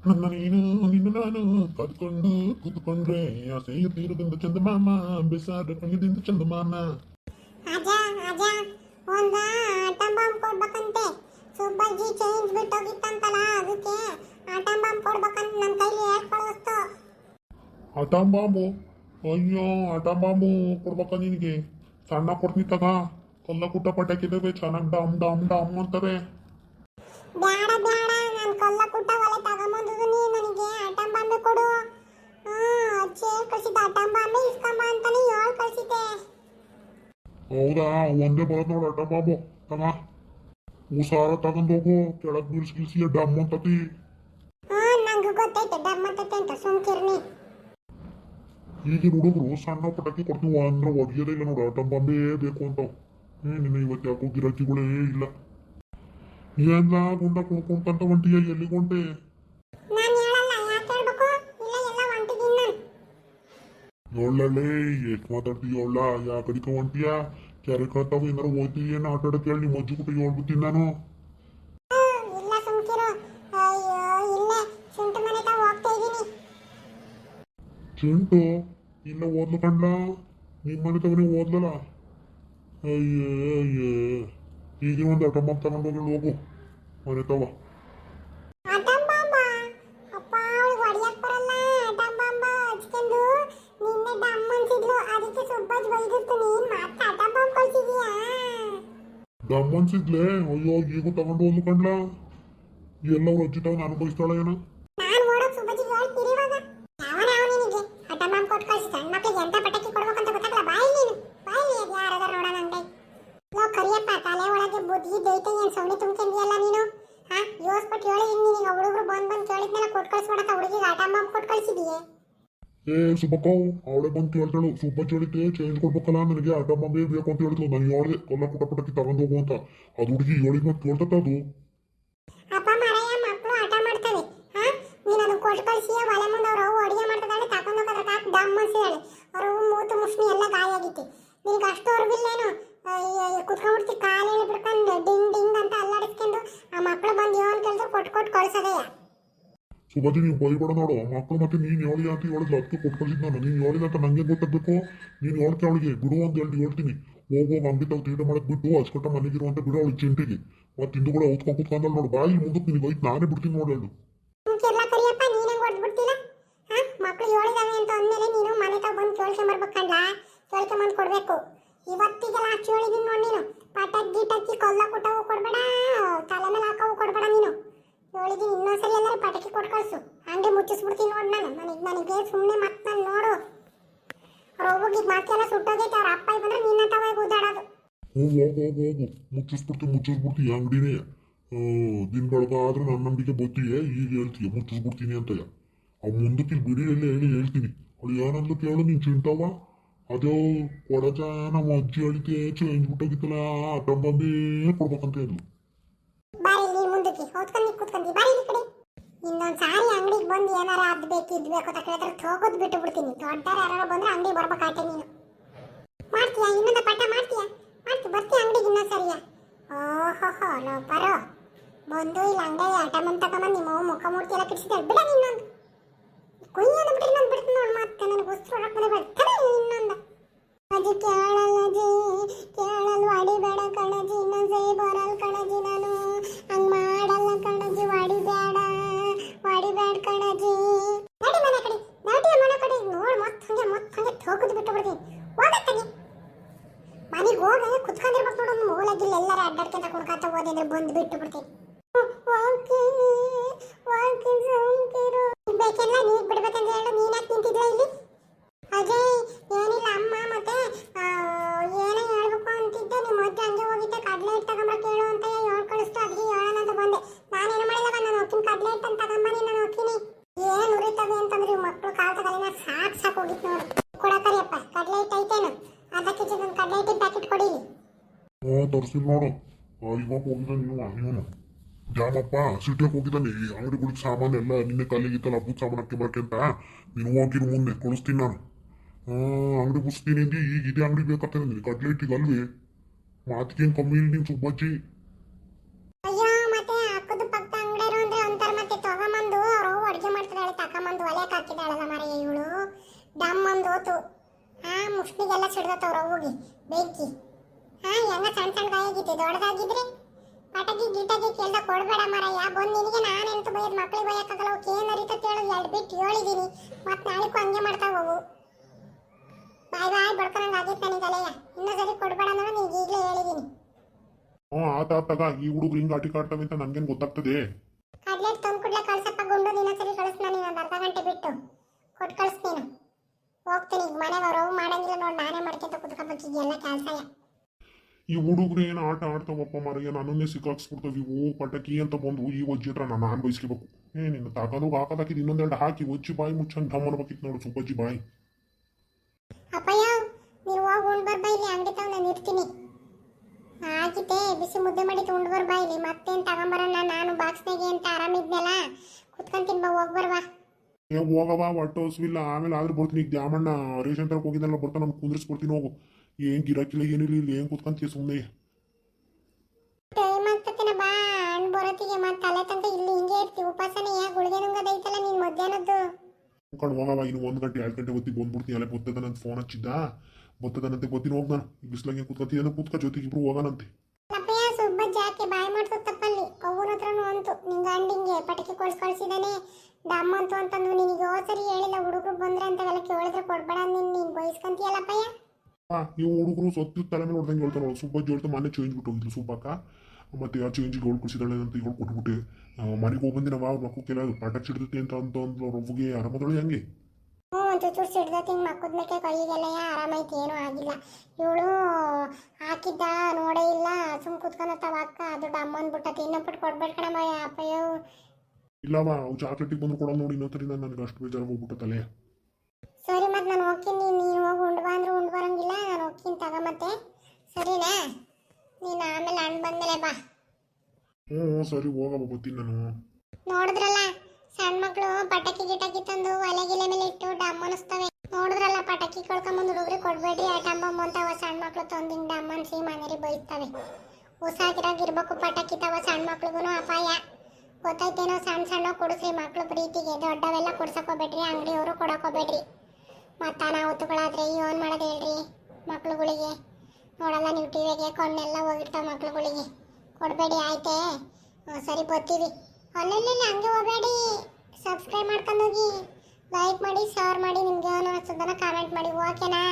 ನನ್ನ ನೀನು ನಿನ್ನ ನಾನು ಕಾದುಕೊಂಡು ಕೂತ್ಕೊಂಡ್ರೆ ಆಸೆಯ ತೀರದಿಂದ ಚಂದಮಾಮ ಬೆಸಾದ ಕಣ್ಯದಿಂದ ಚಂದಮಾಮ ಅಜ ಅಜ ಒಂದ ಆಟಂ ಬಾಂಬ್ ಕೊಡ್ಬೇಕಂತೆ ಸುಬ್ಬಜ್ಜಿ ಚೇಂಜ್ ಬಿಟ್ಟೋಗಿತ್ತಂತಲ್ಲ ಅದಕ್ಕೆ ಆಟಂ ಬಾಂಬ್ ಕೊಡ್ಬೇಕಂತ ನನ್ನ ಕೈಲಿ ಹೇಳ್ ಕಳಿಸ್ತು ಆಟಾಂ ಬಾಂಬು ಅಯ್ಯೋ ಆಟಾಂ ಬಾಂಬು ಕೊಡ್ಬೇಕ ನಿನಗೆ ಸಣ್ಣ ಕೊಡ್ತೀನಿ ತಗ ಕಲ್ಲ ಕುಟ್ಟ ಪಟಾಕಿದಾವೆ ಚೆನ್ನಾಗಿ ಡಮ್ ಡಮ್ ಡಮ್ ಅಂತಾರೆ ಬ್ಯಾಡ ಬ್ಯಾಡ ನಾನು ಕಲ್ಲ ಕುಟ್ಟ ಒಲೆ ಹೇಳ್ ಕಳ್ಸಿದ್ದ ಆಟಂ ಬಾಂಬೆ ಇಸ್ಕೊಂಬ ಅಂತಾನೆ ಹೇಳ್ ಕಳ್ಸಿದ್ದೆ ಹೌದಾ? ಒಂದೇ ಬರೋದು ನೋಡು ಆಟಾಂ ಬಾಂಬು ತಗ. ಹುಷಾರ ತಗೊಂಡೋಗು ಕೆಳಗೆ ಬೀಳ್ಸಿ ಡಮ್ ಅಂತತಿ. ಹ್ಮ್ ನಂಗೆ ಗೊತ್ತೈತೆ ಡಮ್ಮತ್ತೈತೆ ಅಂತ ಸುಮ್ಕಿರ್ನಿ ಈಗಿನ ಹುಡುಗರು ಸಣ್ಣ ಪಟಾಕಿ ಕೊಡ್ತೀವಿ ಅಂದ್ರೆ ಒಡೆಯೋದೇ ಇಲ್ಲ ನೋಡು. ಆಟಂ ಬಾಂಬೇ ಬೇಕು ಅಂತ. ಏ ನಿನ್ನ ಇವತ್ತು ಯಾಕೋ ಗಿರಾಕಿಗಳೇ ಇಲ್ಲ. ಏನ್ಲ ಗುಂಡ ಕುಣ್ಕೊಂತ ಹೊಂಟಿಯ? ಎಲ್ಲಿಗೆ ಹೊಂಟೆ ನಾನು ಹೇಳಲ್ಲ ಯಾಕೆ ಹೇಳ್ಬೇಕು ಇಲ್ಲ ಎಲ್ಲ ಹೊಂಟಿದ್ದೀನಿ ನಾನು ಎಷ್ಟ್ ಎಷ್ಟು ಮಾತಾಡ್ತೀಯ ಏಳ ಯಾ ಕಡಿಕ ಹೊಂಟಿಯ? ಕ್ಯಾರೆ ಕಳ್ತಾವ ಏನಾರ ಹೋಯ್ತಿ ಏನ್ ಆಟ ಆಡಕ್ ಹೇಳಿ ನಿಮ್ಮ ಅಜ್ಜಿ ಕುಟ್ಟಿ ಹೇಳ್ಬಿಡ್ತೀನಿ ನಾನು. ಚಿಂಟು ಇಲ್ಲ ಓದ್ಲು ಕಂಡ್ಲ ನಿಮ್ಮ ಮನೆ ತವನೇ ಓದ್ಲಲ್ಲ ಅಯ್ಯೇ ಅಯ್ಯೇ. ಈಗಿನ ಒಂದು ಆಟ ಮಾತು ತಗೊಂಡೋಗಿ ಹೋಗು. ಮನೆ ತವ ಆಟಂ ಬಾಂಬ ಅಪ್ಪ ಅವಳಿಗೆ ಹೊಡಿಯಕ್ ಬರಲ್ಲ ಆಟಂ ಬಾಂಬ ಹಚ್ಕೊಂಡು ನಿನ್ನೆ ಡಮ್ ಅನ್ಸಿದ್ಲು ಅದಕ್ಕೆ ಸುಬ್ಬಜ್ ಬೈದಿತ್ತು ನೀನ್ ಮತ್ತೆ ಆಟಂ ಬಾಂಬ್ ಕಳ್ಸಿದೀಯಾ ದಮ್ ಅನ್ಸಿದ್ಲೆ ಅಯ್ಯೋ ಈಗೂ ತಗೊಂಡು ಹೋದ್ಲು ಕಂಡ್ಲ ಎಲ್ಲ ಅವ್ರ ಅಜ್ಜಿ ತಾವ ನಾನು ಬಯಸ್ತಾಳ ಏನೋ ನಾನ್ ಓಡೋಕ್ ಸುಬ್ಬಜ್ಜಿಗೆ ಹೇಳ್ತೀರಿ ಇವಾಗ ಯಾವನ ಯಾವ ನಿನಗೆ ಆಟಂ ಬಾಂಬ್ ಕೊಟ್ಟು ಕಳ್ಸಿ ಸಣ್ಣ ಮಕ್ಳಿಗೆ ಎಂತ ಪಟಾಕಿ ಕೊಡ್ಬೇಕಂತ ಗೊತ್ತಾಗಲ್ಲ ಬಾಯಿ ನೀನು ಬಾಯಿ ಅದು ಯಾರಾದ್ರೂ ನೋಡೋಣ ಅಂದೆ ಲೋ ಕರಿಯಪ್ಪ ತಲೆ ಒಳಗೆ ಬುದ್ಧಿ ದೈತೆ ಏನ್ ಸೌಣಿ ತುಂಬ್ಕೊಂಡಿಯಲ್ಲ ನೀನು? ಹಾ ಯೋಸ್ಪಟ್ ಹೇಳಿ ನಿನಗೆ ಹುಡುಗರು ಬಂದ್ ಬಂದ್ ಕೇಳಿದ್ಮೇಲೆ ಕೊಟ್ಟು ಕಳ್ಸ್ಬಿಡಕ್ಕ ಹುಡುಗಿಗೆ. ಆಟಂ ಬಾಂಬ್ ಕೊಟ್ಟು ಕಳ್ಸಿದೀಯೇ. ಏ ಸುಬ್ಬಕ್ಕವು ಅವಳೆ ಬಂದು ಕೇಳ್ತಾಳು. ಸುಬ್ಬ ಹೇಳಿದ್ದೆ ಚೇಂಜ್ ಕೊಡ್ಬೇಕಲ್ಲ ನನಗೆ? ಅಡ್ಡ ಬಾಂಬೆ ಬೇಕು ಅಂತ ಹೇಳಿದ್ಲು. ನಾನು ಹೇಳ್ದೆ ಕೊಲ್ಲ ಪುಟ ಪುಟಕ್ಕೆ ತಗೊಂಡು ಹೋಗು ಅಂತ. ಅದು ಹುಡುಗಿ ಹೇಳಿದ್ ಮತ್ತೆ ಕೇಳ್ತತ್ತ ಅದು. ನಿನಗೆ ಅಷ್ಟು ಅರ್ಬಿಲ್ಲೇನು ಕುತ್ಕೊಂಡ್ಬಿಡ್ತಿ, ಕಾಲು ಬಿಡ್ಕೊಂಡು ಡಿಂಗ್ ಡಿಂಗ್ ಅಂತ ಅಲ್ಲಾಡಿಸ್ಕೊಂಡು ಆ ಮಕ್ಕಳು ಬಂದು ಏನು ಕೇಳಿದ್ರು ಕೊಟ್ಟು ಕೊಟ್ಟು ಕಳ್ಸೋದಯ್ಯ ಸುಬ್ಬಜ್ಜಿ ನೀವು ಬೈಬೇಡ ನೋಡು. ಮಕ್ಕಳು ಮತ್ತೆ ನೀನು ಹೇಳಿ ಅಂತ ಹೇಳಿದ್ಲು. ಅದಕ್ಕೆ ಕೊಟ್ಟು ಕಳಿಸಿದ್ ನಾನು. ನೀನು ಹೇಳಿದ ಅಂತ ನಂಗೆ ಗೊತ್ತಾಗಬೇಕು? ನೀನು ಹೇಳ್ಕೆ ಅವಳಿಗೆ? ಬಿಡು ಅಂತ ಹೇಳಿ ಹೇಳ್ತೀನಿ. ಹೋಗೋ, ಅಂಗಡಿ ತಾವು ತೀಟ ಮಾಡಕ್ ಬಿಟ್ಟು ಅಚ್ಕಟ್ಟ ಮನೆಗಿರುವಂತ ಬಿಡು ಅವಳಿಗೆ ಚಿಂಟಿಗೆ. ಮತ್ತೆ ಇಂದು ಕೂಡ ಓದ್ಕೊಂಡು ಕುತ್ಕೊಂಡಲ್ಲಿ ನೋಡು. ಬಾಯಿ ಮುಂದಕ್ಕೆ ನಿನಗೆ ಹೋಯ್ತು, ನಾನೇ ಬಿಡ್ತೀನಿ ನೋಡಿ ಹೇಳು ಮಕ್ಕಳು ಹೇಳಿದಾವೆ ಅಂತ ಅಂದಮೇಲೆ ನೀನು ಮನೆ ತಾವ್ ಬಂದು ಕೇಳ್ಕೊಂಬರ್ಬೇಕಂಡ್ಲ ಕೇಳ್ಕೊಂಬಂದು ಕೊಡ್ಬೇಕು. ಇವತ್ತಿಗೆಲ್ಲ ಹಚ್ಚಿ ಹೇಳಿದೀನಿ ನೋಡಿ ನೀನು. ಪಟಾಕಿ ಗಿಟಕ್ಕಿ ಕೊಲ್ಲ ಕೊಟ್ಟವು ಕೊಡ್ಬೇಡ. ತಲೆ ಮೇಲೆ ಹಾಕವು ಕೊಡ್ಬೇಡ ನೀನು ಹೇಳಿದೀನಿ ಇನ್ನೊಂದ್ಸರಿ ಎಲ್ಲರೂ ಪಟಾಕಿ ಕೊಟ್ಟು ಕಳ್ಸು ಹಂಗೆ ಮುಚ್ಚಿಸ್ಬಿಡ್ತೀನಿ ನೋಡಿ ನಾನು. ನನಗೆ ನನಗೆ ಸುಮ್ಮನೆ ಮತ್ತೆ ನಾನು ನೋಡು. ಹೋಗಿ ಮಾತೆಲ್ಲ ಸುಟ್ಟೋಗೈತೆ. ಅವ್ರ ಅಪ್ಪ ಬಂದ್ರೆ ನಿನ್ನ ತವ ಉದಾಡೋದು ಹೋಗು ಹೋಗು ಹೋಗು ಹೋಗು. ಮುಚ್ಚಿಸ್ಬಿಡ್ತೀನಿ ಈ ಅಂಗಡಿನೇ. ದಿನ ಬೆಳಗಾದ್ರೆ ನನ್ನ ನಂಬಿಕೆ ಬತ್ತೀಯ ಈಗ ಹೇಳ್ತೀಯ ಮುಚ್ಚಿಸ್ಬಿಡ್ತೀನಿ ಅಂತಯ್ಯ ಅವ್ ಮುಂದಕ್ಕೆ ಬಿಡಿ ಎಲ್ಲ ಹೇಳಿ ಹೇಳ್ತೀನಿ. ಅವಳು ಏನಂದ್ಲು ಕೇಳು ನೀನು ಚಿಂತವ ಅದೇ ಕೊಡಜ ನಮ್ಮ ಅಜ್ಜಿ ಹೇಳಿಕೆ ಚೇಂಜ್ ಬಿಟ್ಟೋಗಿತ್ತಲ್ಲ ಟಂಬಂಬಿ ಕೊಡ್ಬೇಕಂತ ಹೇಳಿದ್ಲು ಬಾರಿ ಮುಂದಕ್ಕೆ ಹೊತ್ಕೊಂಡು ಕೂತ್ಕೊಂಡಿ ಬಾರಿ ಈ ಕಡೆ. ಇನ್ನೊಂದ್ ಸಾರಿ ಅಂಗಡಿಗೆ ಬಂದು ಏನಾರ ಅದು ಬೇಕು ಇದು ಬೇಕು ಅಂತ ಕೇಳಿದ್ರೆ ತೋಗೋದು ಬಿಟ್ಟು ಬಿಡ್ತೀನಿ. ದೊಡ್ಡವ್ರು ಯಾರು ಬಂದ್ರೆ ಅಂಗಡಿ ಬರ್ಬೇಕಾಟೆ ನೀನು. ಮಾಡ್ತೀಯಾ? ಇನ್ನೊಂದು ಪಟ್ಟ ಮಾಡ್ತೀಯಾ? ಮಾಡ್ತಿ ಬರ್ತೀಯ ಅಂಗಡಿಗೆ ಇನ್ನೊಂದು ಸರಿಯಾ ಓಹೋಹೋ ಲೋ ಬರೋ. ಬಂದು ಇಲ್ಲ ಅಂಗಡಿ ಆಟ ಮಂತ್ ತಗೊಂಬಂದು ನಿಮ್ಮ ಅವ್ವ ಮುಖ ಮೂರ್ತಿ ಎಲ್ಲ ಕಿಡಿಸಿದೆ ಬಿಡ ಇನ್ನೊಂದು. ಕುಯ್ಯೋದು ಬಿಟ್ಟು ಇನ್ನೊಂದು ಬಿಡ್ತೀನಿ ನೋಡಿ ಮತ್ತೆ. ನನಗೆ ಉಸಿರು ಹೊರಕ್ಕೆ ಬರ್ತಾರೆ ಇನ್ನೊಂದು. ಅದು ಕೇಳಲ್ಲ ಜೀ ಕೇಳಲ್ ಹೊಡಿಬೇಡ ಕಣಜಿ. ಇನ್ನೊಂದ್ಸರಿ ಬರಲ್ ಬರಲ್ಲ ಹಂಗ್ ಮಾಡಲ್ಲ ಕಣಜಿ ಹೊಡಿಬೇಡ ಹೊಡಿಬೇಡ ಕಣಜಿ ನಡಿ ಮನೆ ಕಡೆ ನಡಿ ಮನೆ ಕಡೆ ನೋಡ್ ಮತ್ ಹಂಗೆ ಮತ್ ಹಂಗೆ ಥೋಕದ್ ಬಿಟ್ಟು ಬಿಡ್ತೀನಿ ಹೋಗತ್ತಗೆ ಮನೆಗೆ ಹೋಗ ಕುತ್ಕೊಂಡಿರ್ಬೇಕು ನೋಡು ಮೂಲಾಗಿಲ್ಲ ಎಲ್ಲರ ಅಡ್ಡಾಡ್ಕೊಂತ ಕುಡ್ಕಾತ ಹೋದಿದ್ರೆ ಬಂದು ಬಿಟ್ಟು ಬಿಡ್ತೀನಿ ಹೋಗ್ತೀನಿ ಹೋಗ್ತೀನಿ ಸುಮ್ಕಿರು ಬೇಕೆಲ್ಲ ನೀರ್ ಬಿಡ್ಬೇಕಂತ ಹೇಳು ನೀನ್ ಯಾಕೆ ನಿಂತಿದ್ಲ ಇಲ್ಲಿ ಅಜಯ್ ಏನಿಲ್ಲ ಅಮ್ಮ ಮತ್ತೆ ಆ, ಏನೋ ಹೇಳ್ಬೇಕು ಅಂತಿದ್ದೆ ನಿಮ್ಮ ಅಜ್ಜ ಹಂಗೆ ಹೋಗಿದ್ದೆ ಕಡ್ಲೆ ಹಿಟ್ಟು ತಗೊಂಬರಕ್ಕೆ ಹೇಳು ಅಂತ ಹೇಳ್ ಕಳಿಸ್ತು ಅದಕ್ಕೆ ಹೇಳೋಣ ಅಂತ ಬಂದೆ. ನಾನೇನು ಮಾಡಿಲ್ಲ ನಾನು. ನಾನು ಜಾಮಪ್ಪ ಸಿಟಿಗೆ ಹೋಗಿದ್ದಾನೆ. ಈ ಅಂಗಡಿಗಳಿಗೆ ಸಾಮಾನು ಎಲ್ಲ ನಿನ್ನೆ ಕಲ್ಲಿಗಿತ್ತಲ್ಲ ಹಬ್ಬದ ಸಾಮಾನು ಹಾಕಿ ಬರಕ್ಕೆ ಅಂತ? ನೀನು ಹೋಗಿರು ಮುಂದೆ ಕಳಿಸ್ತೀನಿ ನಾನು. ಹಾಂ, ಅಂಗಡಿ ಬುಸ್ತೀನಿ ಅಂದಿ, ಈಗ ಇದೇ ಅಂಗಡಿ ಬೇಕಂತ ನಿನಗೆ. ಕಡ್ಲೆ ಇಟ್ಟಿಗೆ ಅಲ್ವೇ? ಮಾತಿಗೇನು ಕಮ್ಮಿ ಇಲ್ಲ ನೀನು ಸುಬ್ಬಜ್ಜಿ. ಮುಷ್ಣಿಗೆಲ್ಲ ಸಿಡ್ದತ್ತವ್ರ, ಹೋಗಿ, ಬೆಂಕಿ. ಹಾ, ಹೆಂಗ ಸಣ್ಣ ಸಣ್ಣ ಗಾಯಾಗಿತ್ತು ದೊಡ್ಡದಾಗಿದ್ರೆ? ಗಿಟಗಿ ಕೇಳ್ದ ಕೊಡ್ಬೇಡ ಮರಯ್ಯ. ಬಂದು ನಿನಗೆ ನಾನು ಎಂತ ಬೈದ್ ಮಕ್ಳಿಗೆ ಬೈಯಕ್ಕಾಗಲ್ಲ. ಅವಕ್ಕೆ ಏನು ಅರಿತತ್ ಹೇಳು. ಎರಡು ಬಿಟ್ಟು ಹೇಳಿದೀನಿ. ಮತ್ತೆ ನಾಳೆಗೂ ಹಂಗೆ ಮಾಡ್ತಾವ ಅವು ಬಾಯ್ ಬಾಯ್. ಬಡ್ಕೊಂಡಂಗೆ ಆಗೈತೆ ನನಗೆ ಅಲೆಯ ಇನ್ನೂ ಸರಿ ಕೊಡ್ಬೇಡ ಅನ್ನೋದು ನೀನು ಈಗಲೇ ಹೇಳಿದೀನಿ. ಹ್ಞೂ ಆತ ಆತಾಗ ಈ ಹುಡುಗ್ರು ಹಿಂಗೆ ಆಟಿ ಕಾಡ್ತವೆ ಅಂತ ನನ್ಗೇನು ಗೊತ್ತಾಗ್ತದೆ? ಕಡ್ಲೆಟ್ ತಂದು ಕೂಡಲೇ ಕಳ್ಸಪ್ಪ ಗುಂಡು. ನಿನ್ನ ಸರಿ ಕಳಿಸ್ ನಾನು ಅರ್ಧ ಗಂಟೆ ಬಿಟ್ಟು ಕೊಟ್ಟು ಕಳಿಸ್ತೀನಿ. ಹೋಗ್ತೀನಿ. ಈಗ ಮನೆಗೆ ಅವ್ರು ಮಾಡಂಗಿಲ್ಲ ನೋಡಿ. ನಾನೇ ಮಾಡ್ಕೊಂತ ಕುತ್ಕೊಂಡ್ ಈಗ ಎಲ್ಲ ಕೆಲಸ. ಈ ಹುಡುಗ್ರು ಏನು ಆಟ ಆಡ್ತಾವಪ್ಪ ಮಾರಯ್ಯ ನನ್ನನ್ನೇ ಸಿಕ್ಕಾಕ್ಸ್ಬಿಡ್ತಾವೆ. ಓ ಪಟಕಿ ಅಂತ ಬಂದು ಈ ಒಜ್ಜಿಟ್ರ ನಾನು ನಾನು ಬಯಸ್ಕೋಬೇಕು ಏ ನಿನ್ನ ತಗೊಂಡೋಗಿ ಹಾಕೋದಾಕಿದ್ದು ಇನ್ನೊಂದೆರಡು ಹಾಕಿ ಒಜ್ಜಿ ಬಾಯಿ ಮುಚ್ಚಂಗೆ ಢಮ್ ಅನ್ಬೇಕಿತ್ತು ನೋಡು ಸುಬ್ಬಜ್ಜಿ ಬಾಯಿ. ಅಪ್ಪಯ್ಯ ನೀವು ಹೋಗಿ ಉಂಡ್ ಬರ್ಬಾ ಇಲ್ಲಿ ಅಂಗಡಿ ತಗೊಂಡು ನಾನು ಇರ್ತೀನಿ. ಬಿಸಿ ಮುದ್ದೆ ಮಾಡಿ ಉಂಡ್ ಬರ್ಬಾ ಇಲ್ಲಿ. ಮತ್ತೇನು ತಗೊಂಬರೋಣ ನಾನು ಬಾಕ್ಸ್ನಾಗೆ ಅಂತ ಆರಾಮಿದ್ನಲ್ಲ ಕುತ್ಕೊಂತೀನಿ ಬಾ ಹೋಗಿ ಬರ್ಬಾ ಏ ಹೋಗವ ಒಟ್ಟು ಹಸುವಿಲ್ಲ. ಆಮೇಲೆ ಆದ್ರೂ ಬರ್ತೀನಿ. ಈಗ ದ್ಯಾಮಣ್ಣ ರೇಷನ್ ತರಕ್ಕೆ ಹೋಗಿದ್ದಲ್ಲ ಬರ್ತಾನೆ ನಾನು ಕುಂದ್ರಿಸ್ಕೊಡ್ತೀನಿ ಹೋಗು. ಏನ್ ಗಿರಾಕಿಲ್ಲ ಏನಿಲ್ಲ ಇಲ್ಲಿ ಏನ್ ಕುತ್ಕೊಂತೀಯ ಸುಮ್ಮನೆ ಟೈಮ್ ಆಗ್ತತಿನ ಬಾ ಬರೋತ್ತಿಗೆ ಮತ್ತೆ ತಲೆ ತಂತ ಇಲ್ಲಿ ಹಿಂಗೆ ಇರ್ತಿ ಉಪಾಸನೆ ಯಾ ಗುಳಿಗೆ ನುಂಗದೈತಲ್ಲ ನೀನು ಮಧ್ಯಾಹ್ನದ್ದು? ಕಣ್ ಹೋಗವ ಇನ್ನು ಒಂದು ಗಂಟೆ ಎರಡು ಗಂಟೆ ಹೊತ್ತಿಗೆ ಬಂದ್ಬಿಡ್ತೀನಿ. ಅಲ್ಲೇ ನನ್ನ ಫೋನ್ ಹಚ್ಚಿದ್ದ. ಗೊತ್ತದನಂತೆ ಗೊತ್ತೀನಿ ಹೋಗ್ ನಾನು. ಬಿಸ್ಲಾಗೆ ಕುತ್ಕೊತೀನಿ ಕೂತ್ಕ ಜೊತೆಗೆ ಇಬ್ರು ಹೋಗೋಣಂತೆ. ಜಾಕೆ ಬಾಯ್ ಮಾಡ್ಸೋ ತಪ್ಪಲ್ಲಿ. ಅವನ ಹತ್ರನೂ ಅಂತು. ನಿಂಗ ಅಂಡಿಂಗೆ ಪಟಕಿ ಕೊಡ್ಸ್ ಕಳ್ಸಿದಾನೆ. ಡಮ್ ಅಂತು ಅಂತಂದು ನಿನಗೆ ಹೋದ್ ಸರಿ ಹೇಳಿಲ್ಲ. ಹುಡುಗರು ಬಂದ್ರೆ ಅಂತೆಲ್ಲ ಕೇಳಿದ್ರೆ ಕೊಡ್ಬೇಡ ನೀನು. ನೀನು ಬಯಸ್ಕೊಂತೀಯಲ್ಲಪ್ಪಯ್ಯ ಹಾ ಈ ಹುಡುಗರು ಸತ್ತು ತಲೆ ಮೇಲೆ ಹೊಡೆದಂಗೆ ಹೇಳ್ತಾನೆ ಸೂಪರ್ ಸುಬ್ಬಜ್ಜಿ ಹೇಳ್ತಾ ಮನೆ ಚೇಂಜ್ ಬಿಟ್ಟು ಹೋಗಿದ್ಲು ಸುಬ್ಬಕ್ಕ. ಮತ್ತೆ ಆ ಚೇಂಜಿಗೆ ಅವಳು ಕುಡಿಸಿದಾಳೆ ಅಂತ ಇವಳು ಕೊಟ್ಬಿಟ್ಟು. ಮನೆಗೆ ಹೋಗಿ ಬಂದಿನ ಅವ್ರ ಮಕ್ಕಳು ಪಾಠ ಚಿಡ್ದೈತಿ ಅಂತ ಅಂತ ಅಂದ್ಲು ಅವ್ರ ಅವ್ವಗೆ ಆರಾಮದಳು ಹೆಂಗೆ? ಹ್ಞೂ ಒಂದು ಚೂರು ಸಿಡ್ದತಿ ಹಿಂಗೆ ಮಕ್ಕದ ಮೇಲೆ ಕೈಗೆಲ್ಲ ಆರಾಮೈತಿ ಏನೂ ಆಗಿಲ್ಲ. ಇವಳು ಹಾಕಿದ್ದ ನೋಡೇ ಇಲ್ಲ ಸುಮ್ ಕುತ್ಕೊಂಡತ್ತವ ಅಕ್ಕ ಅದು ಡಮ್ ಅಂದ್ಬಿಟ್ಟತಿ ಇನ್ನೊಬ್ಬಿಟ್ಟು ಕೊಡ್ಬೇಡ ಕಣಮ್ಮ ಅಪ್ಪಯ್ಯ. ಇಲ್ಲವ ಅವು ಚಾಕ್ಲೇಟಿಗೆ ಬಂದು ಕೊಡೋದು ನೋಡಿ ಇನ್ನೊತ್ತರಿಂದ ನನಗೆ ಅಷ್ಟು ಬೇಜಾರು ಹೋಗ್ಬಿಟ್ಟು ತಲೆ. ಸರಿ ಮತ್ತೆ ನಾನು ಹೋಗ್ತೀನಿ. ನೀನು ಹೋಗಿ ಉಂಡು ಅಂದ್ರೆ ಉಂಡು ಬರೋಂಗಿಲ್ಲ. ನಾನು ಹೋಗ್ತೀನಿ ತಗ ಮತ್ತೆ. ಸರಿನಾ? ನೀನು ಆಮೇಲೆ ಹಣ್ಣು ಬಂದಮೇಲೆ ಬಾ. ಹ್ಞೂ ಸರಿ ಹೋಗಮ್ಮ ಬರ್ತೀನಿ ನಾನು. ನೋಡಿದ್ರಲ್ಲ ಸಣ್ಣ ಮಕ್ಕಳು ಪಟಾಕಿ ಗಿಟಾಕಿ ತಂದು ಒಲೆ ಗಿಲೆ ಮೇಲೆ ಇಟ್ಟು ಡಮ್ ಅನಿಸ್ತವೆ. ನೋಡಿದ್ರಲ್ಲ ಪಟಾಕಿ ಕೊಳ್ಕೊಂಬಂದು ಹುಡುಗ್ರಿ ಕೊಡ್ಬೇಡಿ ಆ ಡಮ್ ಅಂತಾವ ಸಣ್ಣ ಮಕ್ಕಳು ತಂದಿಂಗ್ ಡಮ್ ಅನ್ಸಿ ಮನೇಲಿ ಬೈಸ್ತವೆ ಉಸಾಗಿರಾಗಿರ್ಬೇಕು ಪಟಾಕಿ ತವ ಸಣ್ಣ ಮಕ್ಳಿಗೂ ಅಪಾಯ. ಗೊತ್ತಾಯ್ತೇನೋ ಸಣ್ಣ ಸಣ್ಣ ಕೊಡಿಸ್ರಿ ಮಕ್ಳು ಪ್ರೀತಿಗೆ. ದೊಡ್ಡವೆಲ್ಲ ಕೊಡ್ಸಕೋಬೇಡ್ರಿ ಅಂಗಡಿಯವರು ಕೊಡಕೋಬೇಡ್ರಿ ಮತ್ತು ಅನಾಹುತಗಳಾದ್ರೆ ಏನು ಮಾಡೋದು ಹೇಳ್ರಿ ಮಕ್ಳುಗಳಿಗೆ? ನೋಡಲ್ಲ ನೀವು ಟಿವಿಗೆ ಕಣ್ಣೆಲ್ಲ ಹೋಗಿರ್ತಾವೆ ಮಕ್ಳುಗಳಿಗೆ. ಕೊಡಬೇಡಿ, ಆಯ್ತೇ? ಸರಿ, ಬರ್ತೀವಿ. ಆನ್ಲೈನಲ್ಲಿ ಹಂಗೆ ಹೋಗಬೇಡಿ. ಸಬ್ಸ್ಕ್ರೈಬ್ ಮಾಡ್ಕೊಂಡು ಹೋಗಿ. ಲೈಕ್ ಮಾಡಿ ಶೇರ್ ಮಾಡಿ, ನಿಮ್ಗೆ ಏನು ಅನ್ಸುತ್ತದನ್ನ ಕಾಮೆಂಟ್ ಮಾಡಿ, ಓಕೆನಾ?